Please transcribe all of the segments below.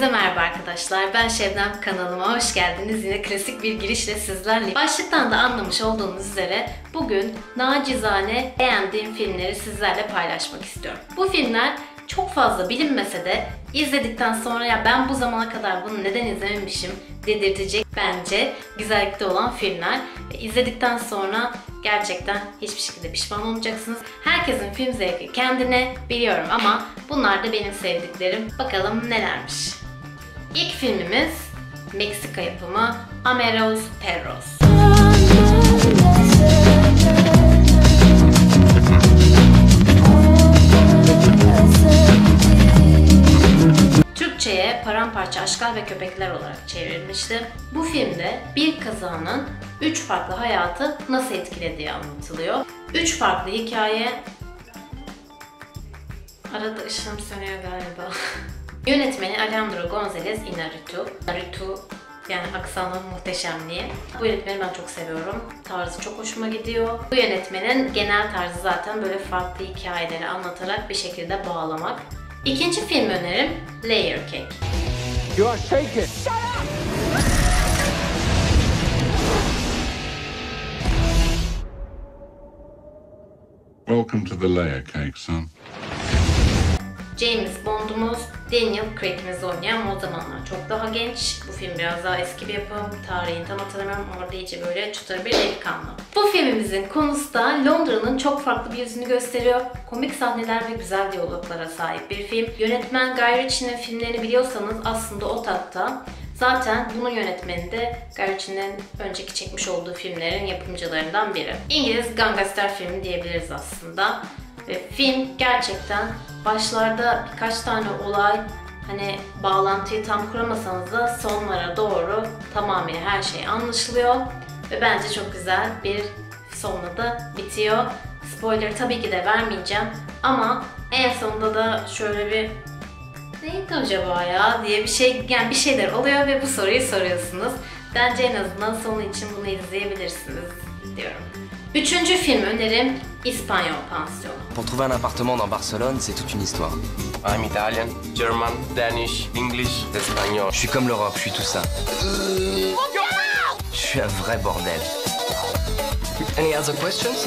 Merhaba arkadaşlar, ben Şebnem kanalıma hoş geldiniz. Yine klasik bir girişle sizlerle. Başlıktan da anlamış olduğunuz üzere bugün nacizane beğendiğim filmleri sizlerle paylaşmak istiyorum. Bu filmler çok fazla bilinmese de izledikten sonra ya ben bu zamana kadar bunu neden izlememişim dedirtecek bence güzellikte olan filmler. Ve izledikten sonra gerçekten hiçbir şekilde pişman olmayacaksınız. Herkesin film zevki kendine biliyorum ama bunlar da benim sevdiklerim. Bakalım nelermiş. İlk filmimiz Meksika yapımı Ameros Perros. Türkçe'ye Paramparça Aşklar ve Köpekler olarak çevrilmişti. Bu filmde bir kazanın 3 farklı hayatı nasıl etkilediği anlatılıyor. 3 farklı hikaye... Arada ışığım sönüyor galiba. Yönetmeni Alejandro González Iñárritu. Iñárritu yani aksanı muhteşemliği. Bu yönetmeni ben çok seviyorum. Tarzı çok hoşuma gidiyor. Bu yönetmenin genel tarzı zaten böyle farklı hikayeleri anlatarak bir şekilde bağlamak. İkinci film önerim Layer Cake. You are shaken. Shut up! Welcome to the layer cake, son. James Bond'umuz Daniel Craig'imiz oynayan ama o zamanlar çok daha genç. Bu film biraz daha eski bir yapım. Tarihini tam hatırlamıyorum. Orada iyice böyle çıtır bir delikanlı. Bu filmimizin konusu da Londra'nın çok farklı bir yüzünü gösteriyor. Komik sahneler ve güzel diyaloglara sahip bir film. Yönetmen Guy Ritchie'nin filmlerini biliyorsanız aslında o tatta. Zaten bunun yönetmeni de Guy Ritchie'nin önceki çekmiş olduğu filmlerin yapımcılarından biri. İngiliz gangster filmi diyebiliriz aslında. Ve film gerçekten başlarda birkaç tane olay hani bağlantıyı tam kuramasanız da sonlara doğru tamamıyla her şey anlaşılıyor. Ve bence çok güzel bir sonla da bitiyor. Spoiler tabii ki de vermeyeceğim ama en sonunda da şöyle bir neydi acaba ya diye bir şey yani bir şeyler oluyor ve bu soruyu soruyorsunuz. Bence en azından sonu için bunu izleyebilirsiniz diyorum. Üçüncü film önerim İspanyol Pansiyonu. Pour trouver un appartement dans Barcelone, c'est toute une histoire. I'm Italian, German, Danish, English, Espagnol. Je suis comme l'Europe, je suis tout ça. Je suis un vrai bordel. Any other questions?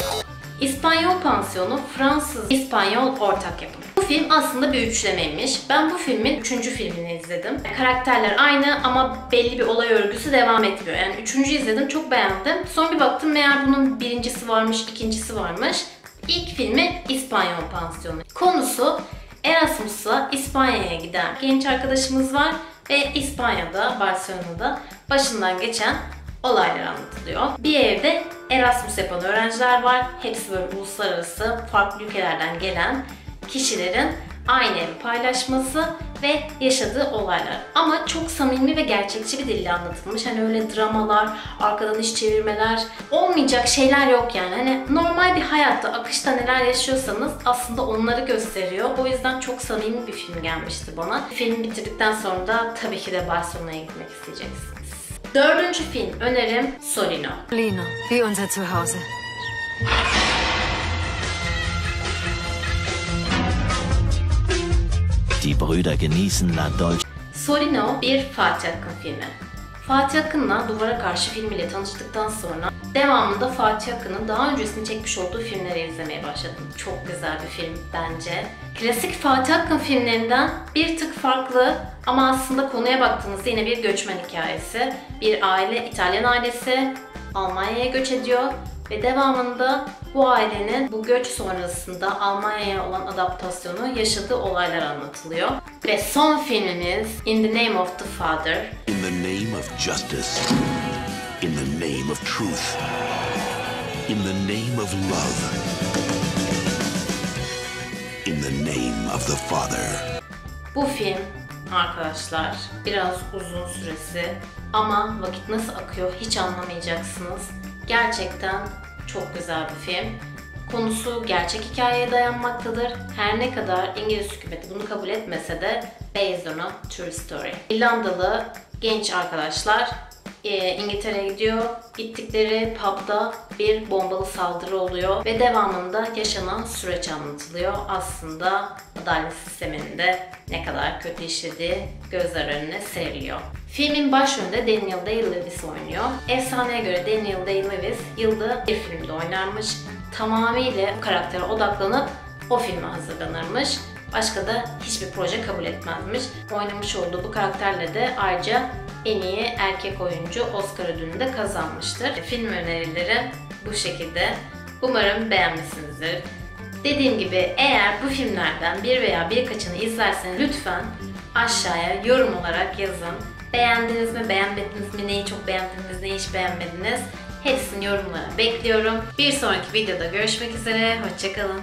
İspanyol Pansiyonu Fransız İspanyol ortak yapımı. Bu film aslında bir üçlemeymiş. Ben bu filmin üçüncü filmini izledim. Karakterler aynı ama belli bir olay örgüsü devam etmiyor. Yani üçüncü izledim, çok beğendim. Sonra bir baktım meğer bunun birincisi varmış, ikincisi varmış. İlk filmi İspanyol Pansiyonu. Konusu Erasmus'la İspanya'ya giden genç arkadaşımız var ve İspanya'da, Barcelona'da başından geçen olaylar anlatılıyor. Bir evde Erasmus yapan öğrenciler var. Hepsi böyle uluslararası, farklı ülkelerden gelen kişilerin evi paylaşması ve yaşadığı olaylar. Ama çok samimi ve gerçekçi bir dille anlatılmış. Hani öyle dramalar, arkadan iş çevirmeler, olmayacak şeyler yok yani. Hani normal bir hayatta, akışta neler yaşıyorsanız aslında onları gösteriyor. O yüzden çok samimi bir film gelmişti bana. Film bitirdikten sonra da tabii ki de Barcelona'ya gitmek isteyeceksiniz. Dördüncü film önerim Solino. Lino, wie unser Zuhause. Die Brüder genießen La Dolce. Solino bir Fatih Akın filmi. Fatih Akın'la Duvara Karşı filmiyle tanıştıktan sonra devamında Fatih Akın'ın daha öncesinde çekmiş olduğu filmleri izlemeye başladım. Çok güzel bir film bence. Klasik Fatih Akın filmlerinden bir tık farklı ama aslında konuya baktığınızda yine bir göçmen hikayesi. Bir aile, İtalyan ailesi Almanya'ya göç ediyor ve devamında bu ailenin bu göç sonrasında Almanya'ya olan adaptasyonu yaşadığı olaylar anlatılıyor. Ve son filmimiz In the Name of the Father. In the name of justice. In the name of truth. In the name of love. In the name of the Father. Bu film arkadaşlar biraz uzun süresi ama vakit nasıl akıyor hiç anlamayacaksınız. Gerçekten çok güzel bir film. Konusu gerçek hikayeye dayanmaktadır. Her ne kadar İngiliz hükümeti bunu kabul etmese de based on a true story. İrlandalı genç arkadaşlar e, İngiltere'ye gidiyor. Gittikleri pub'da bir bombalı saldırı oluyor ve devamında yaşanan süreç anlatılıyor. Aslında adalet sisteminde ne kadar kötü işlediği gözler önüne seriliyor. Filmin başrolünde Daniel Day-Lewis oynuyor. Efsaneye göre Daniel Day-Lewis yılda bir filmde oynarmış. Tamamıyla karaktere odaklanıp o filme hazırlanırmış. Başka da hiçbir proje kabul etmezmiş. Oynamış olduğu bu karakterle de ayrıca en iyi erkek oyuncu Oscar ödülünü de kazanmıştır. Film önerileri bu şekilde. Umarım beğenmişsinizdir. Dediğim gibi eğer bu filmlerden bir veya birkaçını izlerseniz lütfen aşağıya yorum olarak yazın. Beğendiniz mi, beğenmediniz mi, neyi çok beğendiniz, neyi hiç beğenmediniz? Hepsini yorumlara bekliyorum. Bir sonraki videoda görüşmek üzere, hoşçakalın.